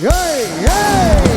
耶耶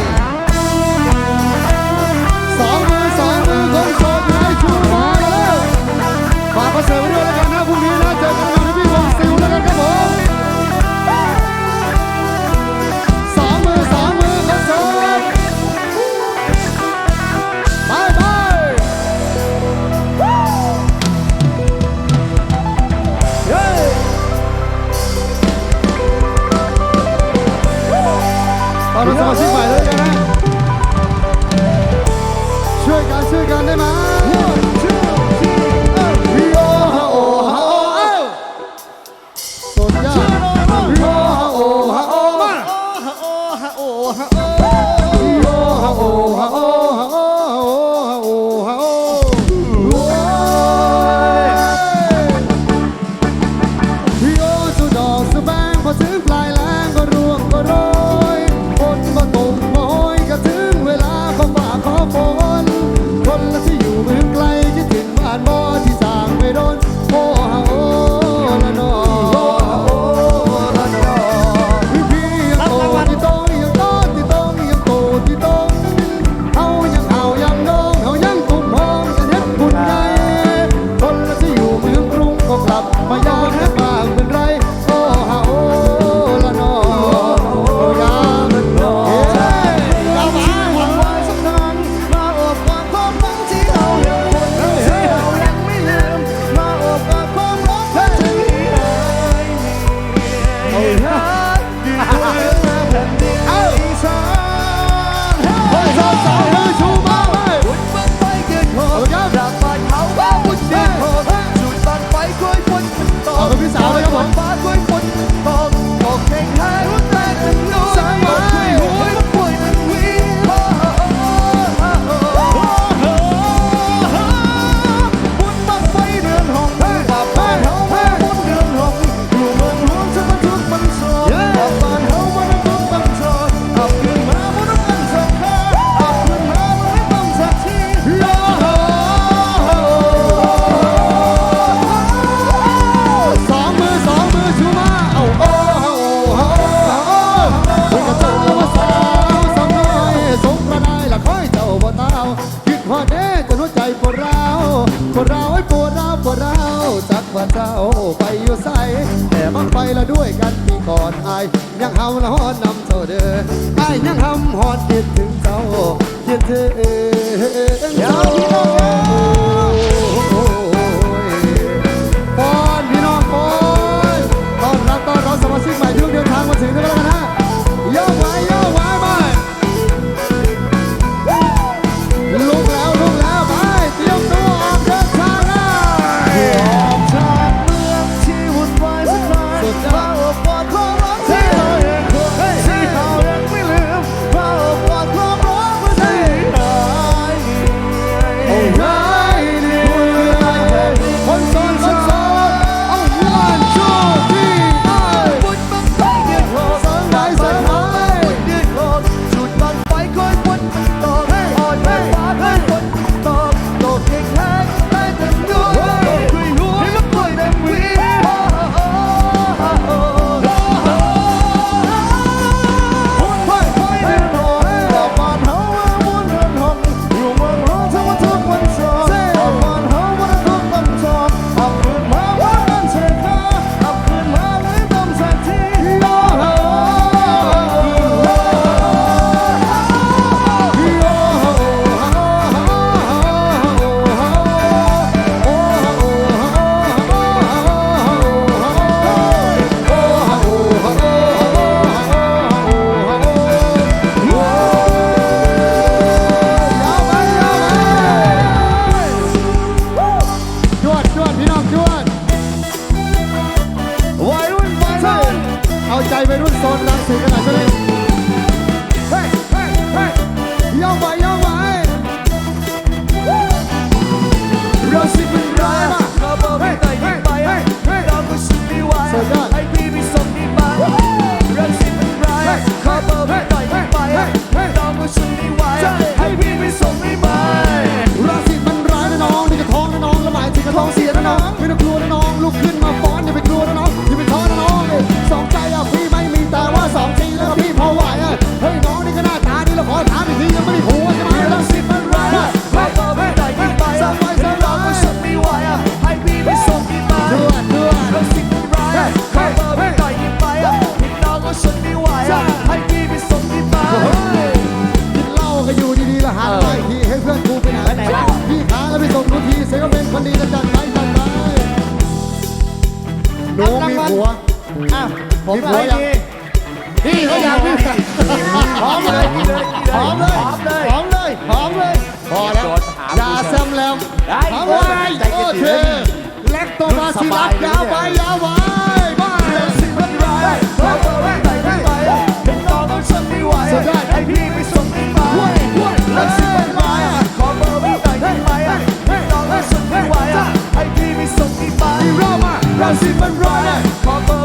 my ยปวดร้าวปวดร้าวจักว่าเจ้าไปอยู่ใสแต่บังไปละด้วยกันปีกอดไอายังเฮาละฮอนนำเจ้าเด้ออายังเฮาฮอนคิดถึงเจ้าคิดถึงเจ้าี่น้องชวนวัยรุ่นไฟเลยเอาใจวัยรุ่นโซนรังสีขนาดนี้ มีผัวยังพี่เขาอยากพี่หอมเลยหอมเลยหอมเลยหอมเลยพอแล้วยาแซมแล้วหอมเลยโอเคเล็กตัวมาสิรักยาวไปยาว้ยาว้ไหว้องต้อนไม่ไหวที่ไส่งมันร้ายขอเบอร์ไว้ไหนไม่ได้องต้องฉันไม่ไหวไอพี่ไม่ส่งที่ไปเราสิมันร้ายขอเบอร์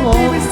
amor.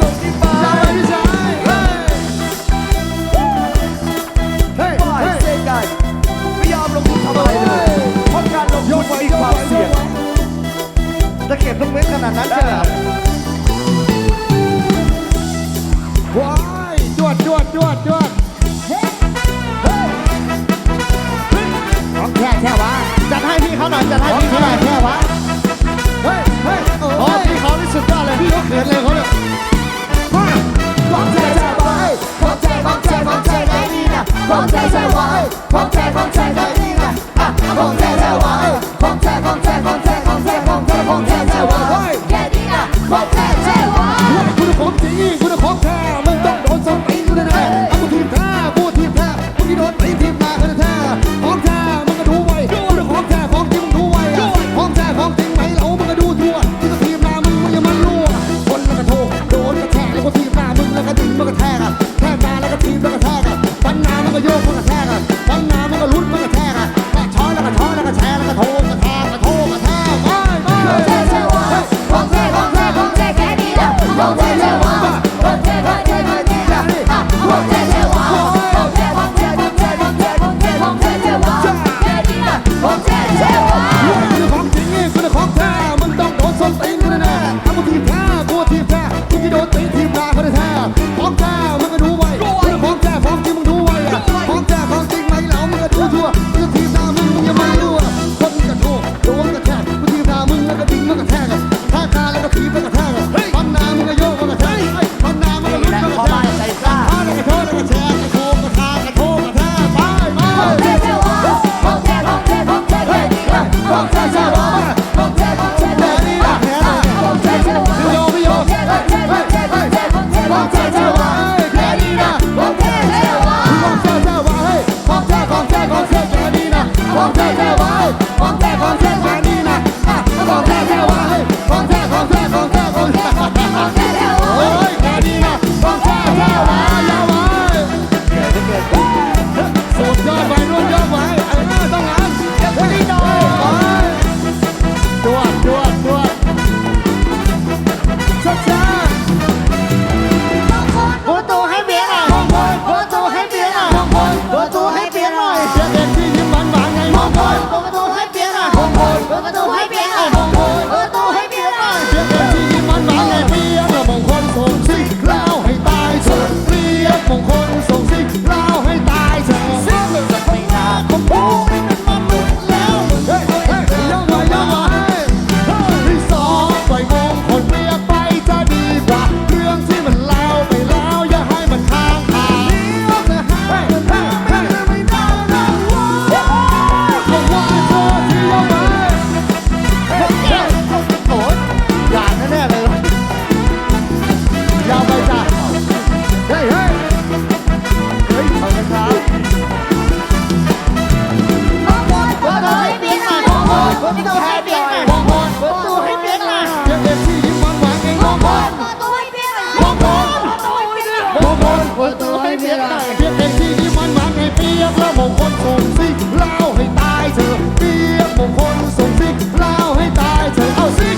นเปิดตัวให้เมียได้เพียงเพลที่มันมันใเปียกแล้วมงคลสงซิกเล่าให้ตายเธอเปียกมงคลสงซิกเล่าให้ตายเธอเอาซิ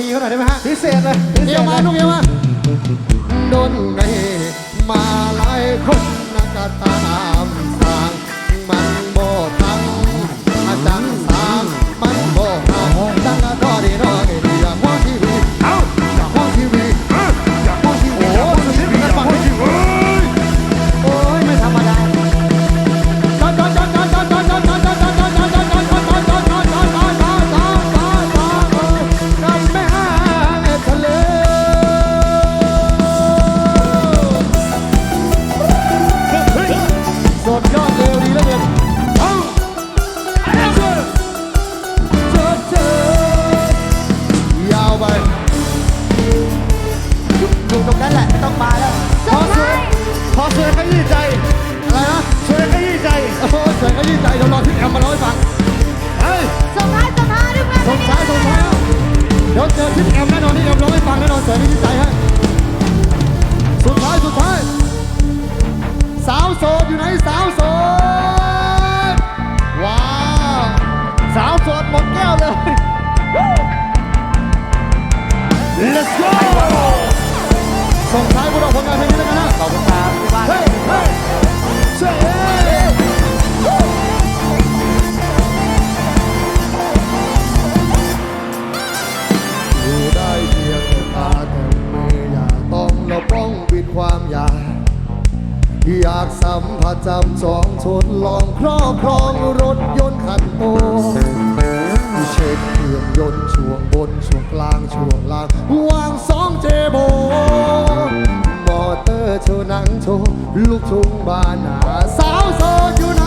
って言われま จำจองชนลองครอบครองรถยนต์คันโตเช็คเครื่องยนต์ช่วงบนช่วงกลางช่วงล่างวางสองเจโบมอเตอร์โชว์หนังโชว์ลูกทุ่งบ้านหาสาวโสดอยู่ไหน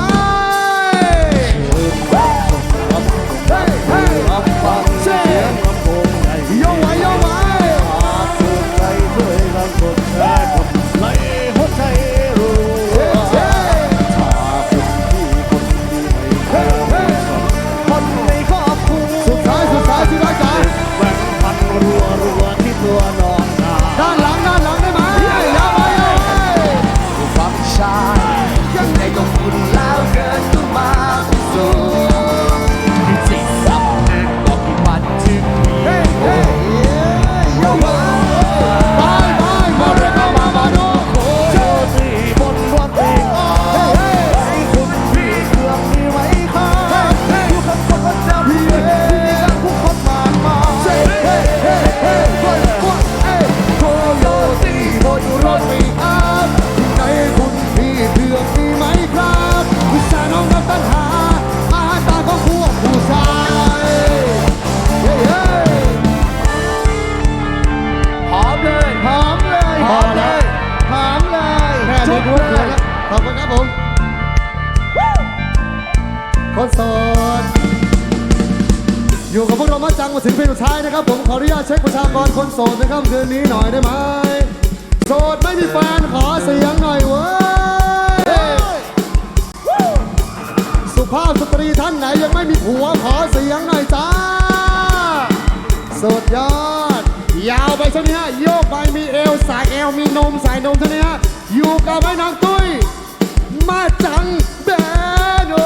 คนโสดอยู่กับพวกเรามาจังมาถึงเพลงสุดท้ายนะครับ ผมขออนุญาตเช็คประชากรคนโสดในค่ำคืนนี้หน่อยได้ไหมโสดไม่มีแฟนขอเสียงหน่อยเว้ยสุภาพสตรีท่านไหนยังไม่มีผัวขอเสียงหน่อยจ้าสุดยอด ยาวไปใช่ไหมฮะโยกไปมีเอวสายเอวมีนมสายนมใช่ไหมฮะอยู่กับไอ้น้องตุ้ยมาจังแบนโอ